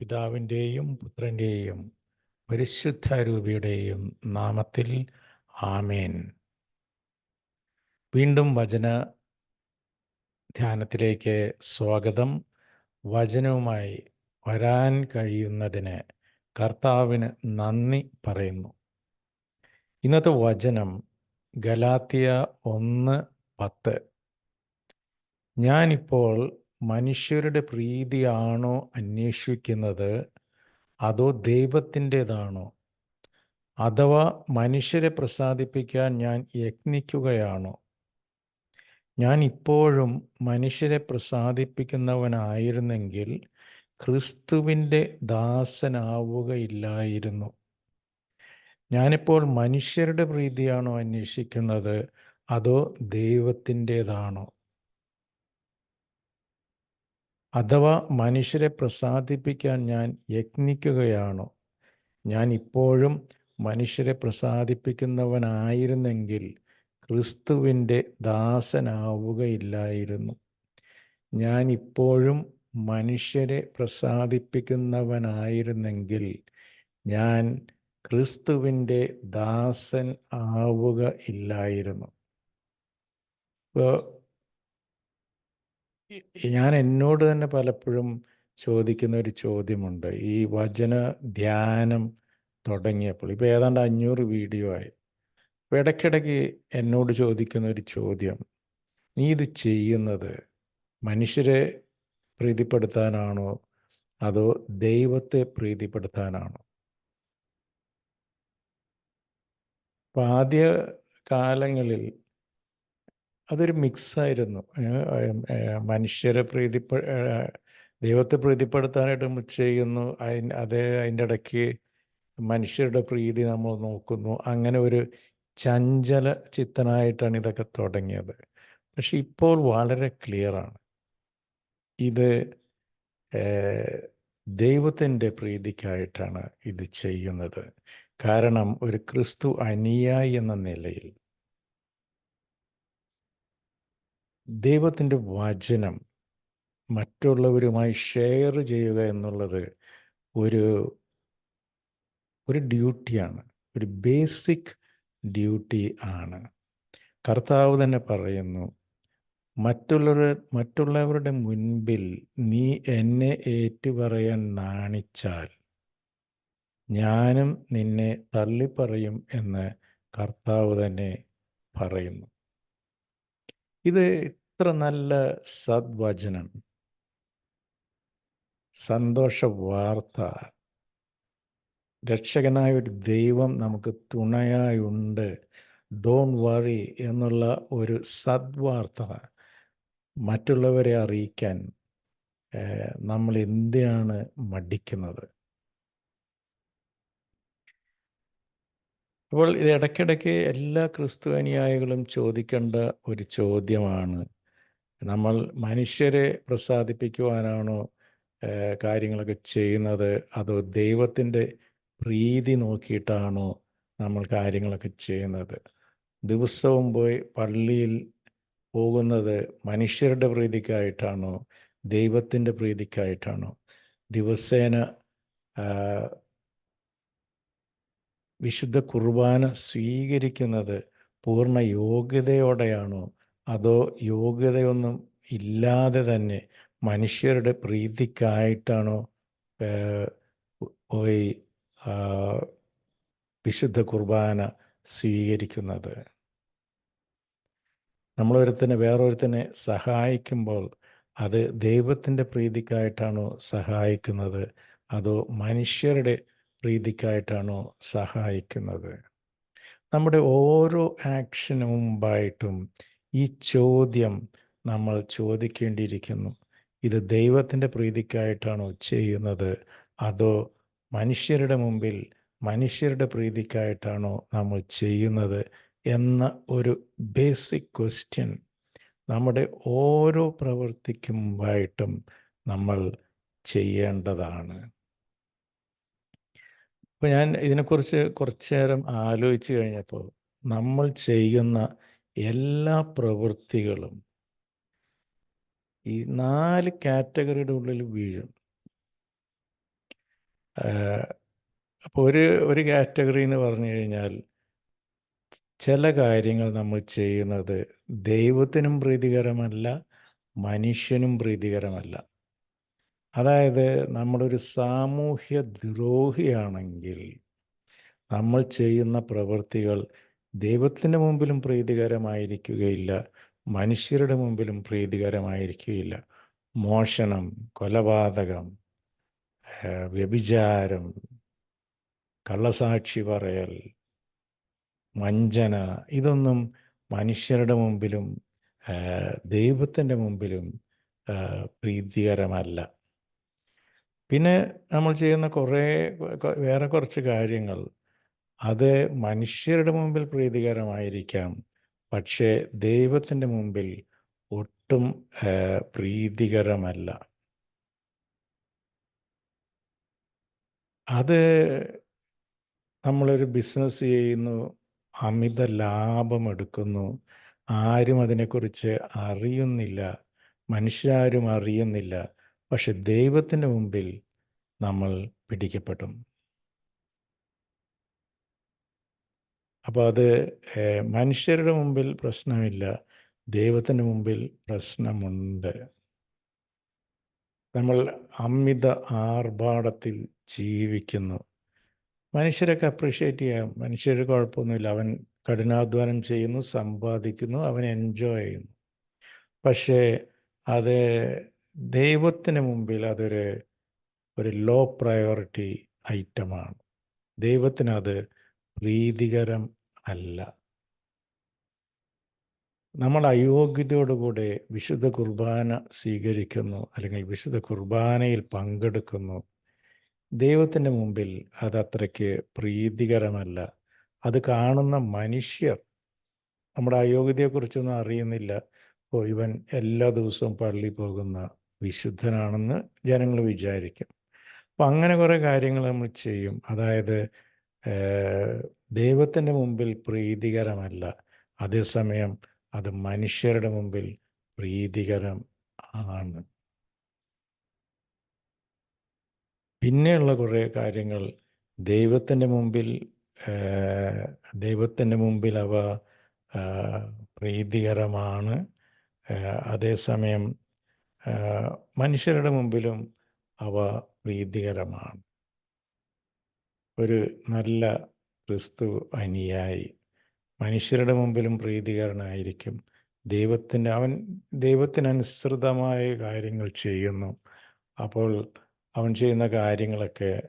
പിതാവിന്റെയും പുത്രന്റെയും പരിശുദ്ധ രൂപിയുടെയും നാമത്തിൽ ആമേൻ. വീണ്ടും വചന ധ്യാനത്തിലേക്ക് സ്വാഗതം. വചനവുമായി വരാൻ കഴിയുന്നതിന് കർത്താവിന് നന്ദി പറയുന്നു. ഇന്നത്തെ വചനം ഗലാത്തിയ ഒന്ന് പത്ത്. ഞാനിപ്പോൾ മനുഷ്യരുടെ പ്രീതിയാണോ അന്വേഷിക്കുന്നത്? അതോ ദൈവത്തിന്റെതാണോ? അഥവാ മനുഷ്യരെ പ്രസാദിപ്പിക്കാൻ ഞാൻ യത്നിക്കുകയാണോ? ഞാൻ ഇപ്പോഴും മനുഷ്യരെ പ്രസാദിപ്പിക്കുന്നവനായിരുന്നെങ്കിൽ ക്രിസ്തുവിന്റെ ദാസനാവുകയില്ലായിരുന്നു. ഞാനിപ്പോൾ മനുഷ്യരുടെ പ്രീതിയാണോ അന്വേഷിക്കുന്നത്? അതോ ദൈവത്തിന്റെതാണോ? അഥവാ മനുഷ്യരെ പ്രസാദിപ്പിക്കാൻ ഞാൻ യത്നിക്കുകയാണോ? ഞാൻ ഇപ്പോഴും മനുഷ്യരെ പ്രസാദിപ്പിക്കുന്നവനായിരുന്നെങ്കിൽ ക്രിസ്തുവിന്റെ ദാസനാവുകയില്ലായിരുന്നു. ഞാൻ ഇപ്പോഴും മനുഷ്യരെ പ്രസാദിപ്പിക്കുന്നവനായിരുന്നെങ്കിൽ ഞാൻ ക്രിസ്തുവിന്റെ ദാസൻ ആവുക ഇല്ലായിരുന്നു. ഇപ്പോൾ ഞാൻ എന്നോട് തന്നെ പലപ്പോഴും ചോദിക്കുന്ന ഒരു ചോദ്യമുണ്ട്. ഈ വചന ധ്യാനം തുടങ്ങിയപ്പോൾ ഇപ്പോൾ ഏതാണ്ട് അഞ്ഞൂറ് വീഡിയോ ആയി. അപ്പോൾ ഇടയ്ക്കിടയ്ക്ക് എന്നോട് ചോദിക്കുന്ന ഒരു ചോദ്യം നീ ഇത് ചെയ്യുന്നത് മനുഷ്യരെ പ്രീതിപ്പെടുത്താനാണോ? അതോ ദൈവത്തെ പ്രീതിപ്പെടുത്താനാണോ? അപ്പം ആദ്യ കാലങ്ങളിൽ അതൊരു മിക്സായിരുന്നു. മനുഷ്യരെ പ്രീതിപ്പെ ദൈവത്തെ പ്രീതിപ്പെടുത്താനായിട്ട് ചെയ്യുന്നു. അതിന് അതേ അതിന്റെ ഇടയ്ക്ക് മനുഷ്യരുടെ പ്രീതി നമ്മൾ നോക്കുന്നു. അങ്ങനെ ഒരു ചഞ്ചല ചിത്തനായിട്ടാണ് ഇതൊക്കെ തുടങ്ങിയത്. പക്ഷെ ഇപ്പോൾ വളരെ ക്ലിയറാണ്. ഇത് ദൈവത്തിന്റെ പ്രീതിക്കായിട്ടാണ് ഇത് ചെയ്യുന്നത്. കാരണം ഒരു ക്രിസ്തു അനുയായി എന്ന നിലയിൽ ദൈവത്തിന്റെ വചനം മറ്റുള്ളവരുമായി ഷെയർ ചെയ്യുക എന്നുള്ളത് ഒരു ഒരു ഡ്യൂട്ടിയാണ് ഒരു ബേസിക് ഡ്യൂട്ടി ആണ്. കർത്താവ് തന്നെ പറയുന്നു മറ്റുള്ളവർ മറ്റുള്ളവരുടെ മുൻപിൽ നീ എന്നെ ഏറ്റുപറയാൻ നാണിച്ചാൽ ഞാനും നിന്നെ തള്ളിപ്പറയും എന്ന് കർത്താവ് തന്നെ പറയുന്നു. ഇത് ഇത്ര നല്ല സദ്വചനം. സന്തോഷ വാർത്ത രക്ഷകനായ ഒരു ദൈവം നമുക്ക് തുണയായുണ്ട്. ഡോൺ വറി എന്നുള്ള ഒരു സദ്വാർത്ത മറ്റുള്ളവരെ അറിയിക്കാൻ നമ്മൾ എന്തിനാണ് മടിക്കുന്നത്? അപ്പോൾ ഇത് ഇടയ്ക്കിടയ്ക്ക് എല്ലാ ക്രിസ്തു അനുയായികളും ചോദിക്കേണ്ട ഒരു ചോദ്യമാണ്. നമ്മൾ മനുഷ്യരെ പ്രസാദിപ്പിക്കുവാനാണോ കാര്യങ്ങളൊക്കെ ചെയ്യുന്നത്? അതോ ദൈവത്തിന്റെ പ്രീതി നോക്കിയിട്ടാണോ നമ്മൾ കാര്യങ്ങളൊക്കെ ചെയ്യുന്നത്? ദിവസവും പോയി പള്ളിയിൽ പോകുന്നത് മനുഷ്യരുടെ പ്രീതിക്കായിട്ടാണോ ദൈവത്തിന്റെ പ്രീതിക്കായിട്ടാണോ? ദിവസേന വിശുദ്ധ കുർബാന സ്വീകരിക്കുന്നത് പൂർണ യോഗ്യതയോടെയാണോ അതോ യോഗ്യതയൊന്നും ഇല്ലാതെ തന്നെ മനുഷ്യരുടെ പ്രീതിക്കായിട്ടാണോ പോയി വിശുദ്ധ കുർബാന സ്വീകരിക്കുന്നത്? നമ്മളൊരുത്തനെ വേറൊരുത്തനെ സഹായിക്കുമ്പോൾ അത് ദൈവത്തിന്റെ പ്രീതിക്കായിട്ടാണോ സഹായിക്കുന്നത്? അതോ മനുഷ്യരുടെ പ്രീതിക്കായിട്ടാണോ സഹായിക്കുന്നത്? നമ്മുടെ ഓരോ ആക്ഷന് മുമ്പായിട്ടും ഈ ചോദ്യം നമ്മൾ ചോദിക്കേണ്ടിയിരിക്കുന്നു. ഇത് ദൈവത്തിന്റെ പ്രീതിക്കായിട്ടാണോ ചെയ്യുന്നത്? അതോ മനുഷ്യരുടെ മുമ്പിൽ മനുഷ്യരുടെ പ്രീതിക്കായിട്ടാണോ നമ്മൾ ചെയ്യുന്നത്? എന്ന ഒരു ബേസിക് ക്വസ്റ്റ്യൻ നമ്മുടെ ഓരോ പ്രവൃത്തിക്കും മുമ്പായിട്ടും നമ്മൾ ചെയ്യേണ്ടതാണ്. അപ്പോൾ ഞാൻ ഇതിനെക്കുറിച്ച് കുറച്ചു നേരം ആലോചിച്ച് കഴിഞ്ഞപ്പോൾ നമ്മൾ ചെയ്യുന്ന എല്ലാ പ്രവൃത്തികളും ഈ നാല് കാറ്റഗറിയുടെ ഉള്ളിൽ വീഴും. അപ്പോൾ ഒരു ഒരു കാറ്റഗറി എന്ന് പറഞ്ഞു കഴിഞ്ഞാൽ ചില കാര്യങ്ങൾ നമ്മൾ ചെയ്യുന്നത് ദൈവത്തിനും പ്രീതികരമല്ല മനുഷ്യനും പ്രീതികരമല്ല. അതായത് നമ്മളൊരു സാമൂഹ്യ ദ്രോഹിയാണെങ്കിൽ നമ്മൾ ചെയ്യുന്ന പ്രവൃത്തികൾ ദൈവത്തിന്റെ മുമ്പിലും പ്രീതികരമായിരിക്കുകയില്ല. മനുഷ്യരുടെ മുമ്പിലും പ്രീതികരമായിരിക്കുകയില്ല. മോഷണം കൊലപാതകം വ്യഭിചാരം കള്ളസാക്ഷി പറയൽ വഞ്ചന ഇതൊന്നും മനുഷ്യരുടെ മുമ്പിലും ദൈവത്തിന്റെ മുമ്പിലും പ്രീതികരമല്ല. പിന്നെ നമ്മൾ ചെയ്യുന്ന കുറേ വേറെ കുറച്ച് കാര്യങ്ങൾ. അത് മനുഷ്യരുടെ മുമ്പിൽ പ്രീതികരമായിരിക്കാം. പക്ഷേ ദൈവത്തിന്റെ മുമ്പിൽ ഒട്ടും പ്രീതികരമല്ല. അത് നമ്മളൊരു ബിസിനസ് ചെയ്യുന്നു അമിത ലാഭം എടുക്കുന്നു ആരും അതിനെക്കുറിച്ച് അറിയുന്നില്ല മനുഷ്യരാരും അറിയുന്നില്ല പക്ഷെ ദൈവത്തിന്റെ മുമ്പിൽ നമ്മൾ പിടിക്കപ്പെടും. അപ്പോൾ അത് മനുഷ്യരുടെ മുമ്പിൽ പ്രശ്നമില്ല. ദൈവത്തിന്റെ മുമ്പിൽ പ്രശ്നമുണ്ട്. നമ്മൾ അമിത ആർഭാടത്തിൽ ജീവിക്കുന്നു. മനുഷ്യരൊക്കെ അപ്രീഷിയേറ്റ് ചെയ്യാം. മനുഷ്യർ കുഴപ്പമൊന്നുമില്ല. അവൻ കഠിനാധ്വാനം ചെയ്യുന്നു സമ്പാദിക്കുന്നു അവൻ എൻജോയ് ചെയ്യുന്നു. പക്ഷേ അത് ദൈവത്തിന് മുമ്പിൽ അതൊരു ഒരു ലോ പ്രയോറിറ്റി ഐറ്റമാണ്. ദൈവത്തിനത് പ്രീതികരം അല്ല. നമ്മൾ അയോഗ്യതയോടുകൂടെ വിശുദ്ധ കുർബാന സ്വീകരിക്കുന്നു അല്ലെങ്കിൽ വിശുദ്ധ കുർബാനയിൽ പങ്കെടുക്കുന്നു. ദൈവത്തിന്റെ മുമ്പിൽ അത് അത്രയ്ക്ക് പ്രീതികരമല്ല. അത് കാണുന്ന മനുഷ്യർ നമ്മുടെ അയോഗ്യതയെക്കുറിച്ചൊന്നും അറിയുന്നില്ല. ഓ ഇവൻ എല്ലാ ദിവസവും പള്ളി പോകുന്ന വിശുദ്ധനാണെന്ന് ജനങ്ങൾ വിചാരിക്കും. അപ്പം അങ്ങനെ കുറേ കാര്യങ്ങൾ നമ്മൾ ചെയ്യും. അതായത് ദൈവത്തിന്റെ മുമ്പിൽ പ്രീതികരമല്ല. അതേസമയം അത് മനുഷ്യരുടെ മുമ്പിൽ പ്രീതികരം ആണ്. പിന്നെയുള്ള കുറേ കാര്യങ്ങൾ. ദൈവത്തിന്റെ മുമ്പിൽ ദൈവത്തിന്റെ മുമ്പിൽ അവ പ്രീതികരമാണ്. അതേസമയം മനുഷ്യരുടെ മുമ്പിലും അവ പ്രീതികരമാണ്. ഒരു നല്ല ക്രിസ്തു അനുയായി. മനുഷ്യരുടെ മുമ്പിലും പ്രീതികരനായിരിക്കും. ദൈവത്തിന്റെ അവൻ ദൈവത്തിനനുസൃതമായ കാര്യങ്ങൾ ചെയ്യുന്നു. അപ്പോൾ അവൻ ചെയ്യുന്ന കാര്യങ്ങളൊക്കെ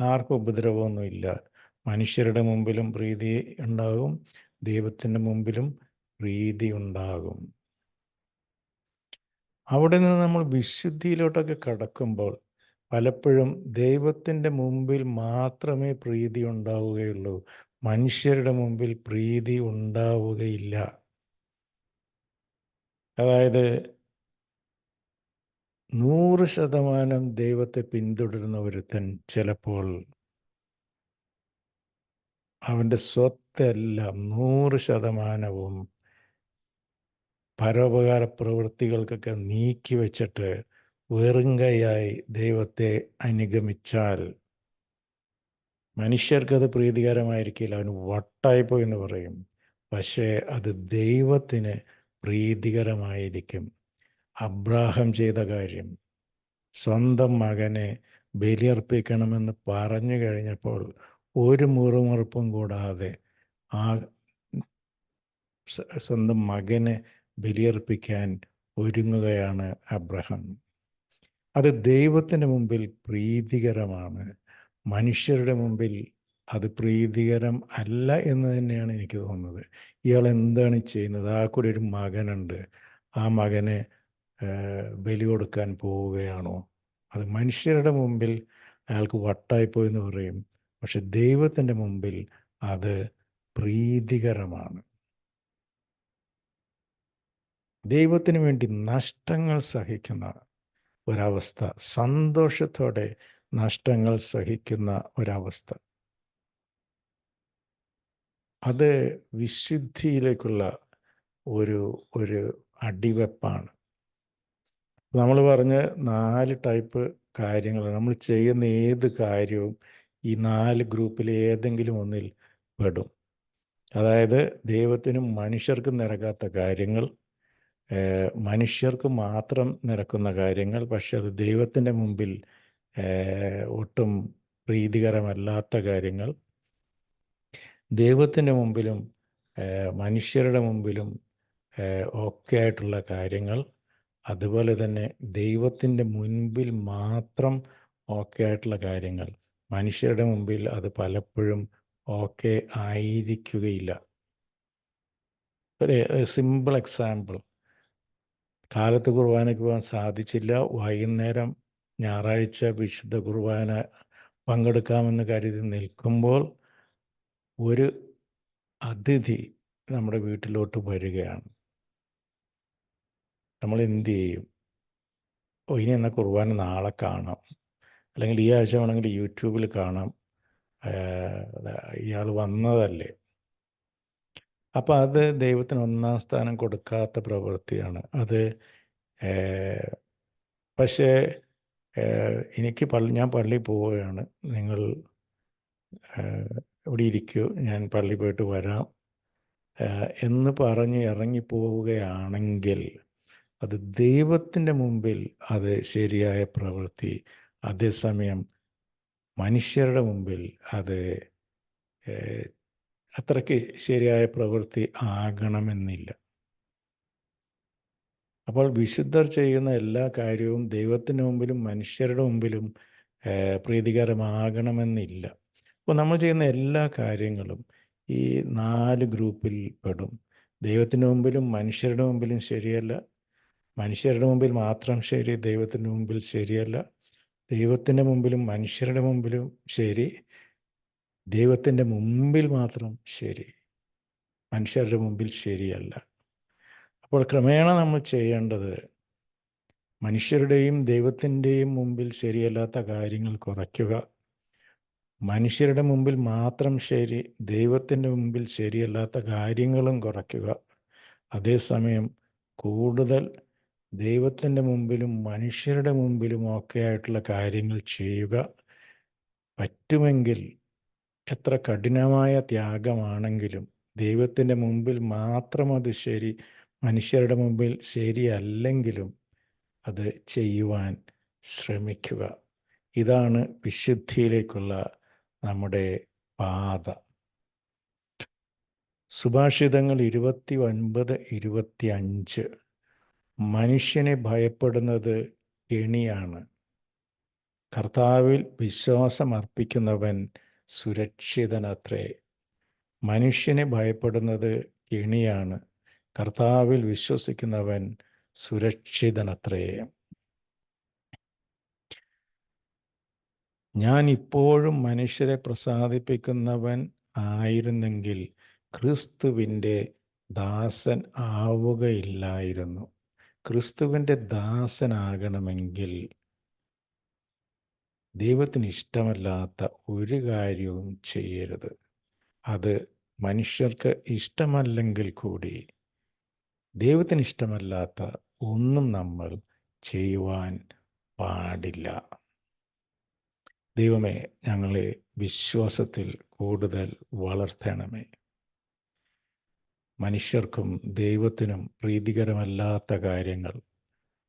ആർക്കും ഉപദ്രവമൊന്നുമില്ല മനുഷ്യരുടെ മുമ്പിലും പ്രീതി ഉണ്ടാകും. ദൈവത്തിന്റെ മുമ്പിലും പ്രീതി ഉണ്ടാകും. അവിടെ നിന്ന് നമ്മൾ വിശുദ്ധിയിലോട്ടൊക്കെ കടക്കുമ്പോൾ പലപ്പോഴും ദൈവത്തിന്റെ മുമ്പിൽ മാത്രമേ പ്രീതി ഉണ്ടാവുകയുള്ളൂ. മനുഷ്യരുടെ മുമ്പിൽ പ്രീതി ഉണ്ടാവുകയില്ല. അതായത് നൂറ് ശതമാനം ദൈവത്തെ പിന്തുടരുന്ന ഒരുത്തൻ ചിലപ്പോൾ അവന്റെ സ്വത്തെല്ലാം നൂറ് ശതമാനവും പരോപകാര പ്രവൃത്തികൾക്കൊക്കെ നീക്കി വെച്ചിട്ട് വെറുങ്കയായി ദൈവത്തെ അനുഗമിച്ചാൽ മനുഷ്യർക്കത് പ്രീതികരമായിരിക്കില്ല. അവന് വട്ടായിപ്പോയി എന്ന് പറയും. പക്ഷേ അത് ദൈവത്തിന് പ്രീതികരമായിരിക്കും. അബ്രാഹം ചെയ്ത കാര്യം സ്വന്തം മകനെ ബലിയർപ്പിക്കണമെന്ന് പറഞ്ഞു കഴിഞ്ഞപ്പോൾ ഒരു മുറുമുറുപ്പും കൂടാതെ ആ സ്വന്തം മകനെ ബലിയർപ്പിക്കാൻ ഒരുങ്ങുകയാണ് അബ്രഹാം. അത് ദൈവത്തിന് മുമ്പിൽ പ്രീതികരമാണ്. മനുഷ്യരുടെ മുമ്പിൽ അത് പ്രീതികരം അല്ല എന്ന് തന്നെയാണ് എനിക്ക് തോന്നുന്നത്. ഇയാൾ എന്താണ് ചെയ്യുന്നത്? ആ കൂടി ഒരു മകനുണ്ട്. ആ മകനെ ബലി കൊടുക്കാൻ പോവുകയാണോ? അത് മനുഷ്യരുടെ മുമ്പിൽ അയാൾക്ക് വട്ടായിപ്പോയി എന്ന് പറയും. പക്ഷെ ദൈവത്തിന്റെ മുമ്പിൽ അത് പ്രീതികരമാണ്. ദൈവത്തിന് വേണ്ടി നഷ്ടങ്ങൾ സഹിക്കുന്ന ഒരവസ്ഥ. സന്തോഷത്തോടെ നഷ്ടങ്ങൾ സഹിക്കുന്ന ഒരവസ്ഥ. അത് വിശുദ്ധിയിലേക്കുള്ള ഒരു ഒരു അടിവെപ്പാണ്. നമ്മൾ പറഞ്ഞ് നാല് ടൈപ്പ് കാര്യങ്ങൾ നമ്മൾ ചെയ്യുന്ന ഏത് കാര്യവും ഈ നാല് ഗ്രൂപ്പിൽ ഏതെങ്കിലും ഒന്നിൽ പെടും. അതായത് ദൈവത്തിനും മനുഷ്യർക്കും നിരക്കാത്ത കാര്യങ്ങൾ മനുഷ്യർക്ക് മാത്രം നിരക്കുന്ന കാര്യങ്ങൾ പക്ഷെ അത് ദൈവത്തിന്റെ മുമ്പിൽ ഒട്ടും പ്രീതികരമല്ലാത്ത കാര്യങ്ങൾ. ദൈവത്തിന്റെ മുമ്പിലും മനുഷ്യരുടെ മുമ്പിലും ഒക്കെ ആയിട്ടുള്ള കാര്യങ്ങൾ. അതുപോലെ തന്നെ ദൈവത്തിന്റെ മുൻപിൽ മാത്രം ഓക്കെ ആയിട്ടുള്ള കാര്യങ്ങൾ. മനുഷ്യരുടെ മുമ്പിൽ അത് പലപ്പോഴും ഓക്കെ ആയിരിക്കുകയില്ല. ഒരു സിമ്പിൾ എക്സാമ്പിൾ കാലത്ത് കുർബാനയ്ക്ക് പോകാൻ സാധിച്ചില്ല. വൈകുന്നേരം ഞായറാഴ്ച വിശുദ്ധ കുർബാന പങ്കെടുക്കാമെന്ന് കരുതി നിൽക്കുമ്പോൾ ഒരു അതിഥി നമ്മുടെ വീട്ടിലോട്ട് വരികയാണ്. നമ്മൾ എന്ത് ചെയ്യും? ഓ ഇനി എന്നാൽ കുർബാന നാളെ കാണാം. അല്ലെങ്കിൽ ഈ ആഴ്ച വേണമെങ്കിൽ യൂട്യൂബിൽ കാണാം. ഇയാൾ വന്നതല്ലേ? അപ്പം അത് ദൈവത്തിന് ഒന്നാം സ്ഥാനം കൊടുക്കാത്ത പ്രവൃത്തിയാണ്. അത് പക്ഷേ എനിക്ക് പള്ളി ഞാൻ പള്ളി പോവുകയാണ്. നിങ്ങൾ ഇവിടെ ഇരിക്കൂ. ഞാൻ പള്ളി പോയിട്ട് വരാം. എന്ന് പറഞ്ഞ് ഇറങ്ങിപ്പോവുകയാണെങ്കിൽ അത് ദൈവത്തിന്റെ മുമ്പിൽ അത് ശരിയായ പ്രവൃത്തി. അതേസമയം മനുഷ്യരുടെ മുമ്പിൽ അത് അത്രയ്ക്ക് ശരിയായ പ്രവൃത്തി ആകണമെന്നില്ല. അപ്പോൾ വിശുദ്ധർ ചെയ്യുന്ന എല്ലാ കാര്യവും ദൈവത്തിന്റെ മുമ്പിലും മനുഷ്യരുടെ മുമ്പിലും പ്രീതികരമാകണമെന്നില്ല. അപ്പോൾ നമ്മൾ ചെയ്യുന്ന എല്ലാ കാര്യങ്ങളും ഈ നാല് ഗ്രൂപ്പിൽ പെടും. ദൈവത്തിന്റെ മുമ്പിലും മനുഷ്യരുടെ മുമ്പിലും ശരിയല്ല. മനുഷ്യരുടെ മുമ്പിൽ മാത്രം ശരി ദൈവത്തിന്റെ മുമ്പിൽ ശരിയല്ല. ദൈവത്തിന്റെ മുമ്പിലും മനുഷ്യരുടെ മുമ്പിലും ശരി. ദൈവത്തിന്റെ മുമ്പിൽ മാത്രം ശരി. മനുഷ്യരുടെ മുമ്പിൽ ശരിയല്ല. അപ്പോൾ ക്രമേണ നമ്മൾ ചെയ്യേണ്ടത് മനുഷ്യരുടെയും ദൈവത്തിന്റെയും മുമ്പിൽ ശരിയല്ലാത്ത കാര്യങ്ങൾ കുറയ്ക്കുക. മനുഷ്യരുടെ മുമ്പിൽ മാത്രം ശരി ദൈവത്തിന്റെ മുമ്പിൽ ശരിയല്ലാത്ത കാര്യങ്ങളും കുറയ്ക്കുക. അതേസമയം കൂടുതൽ ദൈവത്തിന്റെ മുമ്പിലും മനുഷ്യരുടെ മുമ്പിലും ഒക്കെ ആയിട്ടുള്ള കാര്യങ്ങൾ ചെയ്യുക പറ്റുമെങ്കിൽ എത്ര കഠിനമായ ത്യാഗമാണെങ്കിലും ദൈവത്തിന്റെ മുമ്പിൽ മാത്രം അത് ശരി മനുഷ്യരുടെ മുമ്പിൽ ശരിയല്ലെങ്കിലും അത് ചെയ്യുവാൻ ശ്രമിക്കുക. ഇതാണ് വിശുദ്ധിയിലേക്കുള്ള നമ്മുടെ പാത. സുഭാഷിതങ്ങൾ ഇരുപത്തി ഒൻപത് ഇരുപത്തി അഞ്ച് മനുഷ്യനെ ഭയപ്പെടുന്നത് കെണിയാണ്. കർത്താവിൽ വിശ്വാസമർപ്പിക്കുന്നവൻ സുരക്ഷിതനത്രേ. മനുഷ്യനെ ഭയപ്പെടുന്നത് കെണിയാണ്. കർത്താവിൽ വിശ്വസിക്കുന്നവൻ സുരക്ഷിതനത്രേ. ഞാൻ ഇപ്പോഴും മനുഷ്യരെ പ്രസാദിപ്പിക്കുന്നവൻ ആയിരുന്നെങ്കിൽ ക്രിസ്തുവിന്റെ ദാസൻ ആവുകയില്ലായിരുന്നു. ക്രിസ്തുവിന്റെ ദാസനാകണമെങ്കിൽ ദൈവത്തിന് ഇഷ്ടമല്ലാത്ത ഒരു കാര്യവും ചെയ്യരുത്. അത് മനുഷ്യർക്ക് ഇഷ്ടമല്ലെങ്കിൽ കൂടി ദൈവത്തിന് ഇഷ്ടമല്ലാത്ത ഒന്നും നമ്മൾ ചെയ്യുവാൻ പാടില്ല. ദൈവമേ ഞങ്ങളെ വിശ്വാസത്തിൽ കൂടുതൽ വളർത്തണമേ. മനുഷ്യർക്കും ദൈവത്തിനും പ്രീതികരമല്ലാത്ത കാര്യങ്ങൾ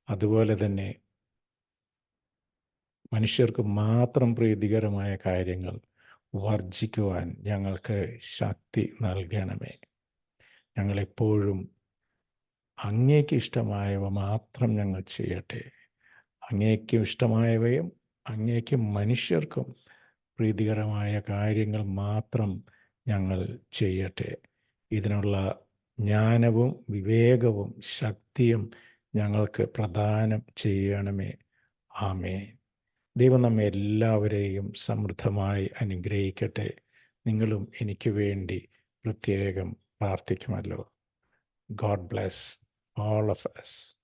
അതുപോലെ തന്നെ മനുഷ്യർക്ക് മാത്രം പ്രീതികരമായ കാര്യങ്ങൾ വർജിക്കുവാൻ ഞങ്ങൾക്ക് ശക്തി നൽകണമേ. ഞങ്ങളെപ്പോഴും അങ്ങേക്ക് ഇഷ്ടമായവ മാത്രം ഞങ്ങൾ ചെയ്യട്ടെ. അങ്ങേക്ക് ഇഷ്ടമായവയും അങ്ങേക്ക് മനുഷ്യർക്കും പ്രീതികരമായ കാര്യങ്ങൾ മാത്രം ഞങ്ങൾ ചെയ്യട്ടെ. ഇതിനുള്ള ജ്ഞാനവും വിവേകവും ശക്തിയും ഞങ്ങൾക്ക് പ്രദാനം ചെയ്യണമേ. ആമേ ദൈവം നമ്മെ എല്ലാവരെയും സമൃദ്ധമായി അനുഗ്രഹിക്കട്ടെ നിങ്ങളും എനിക്ക് വേണ്ടി പ്രത്യേകം പ്രാർത്ഥിക്കുമല്ലോ god bless all of us.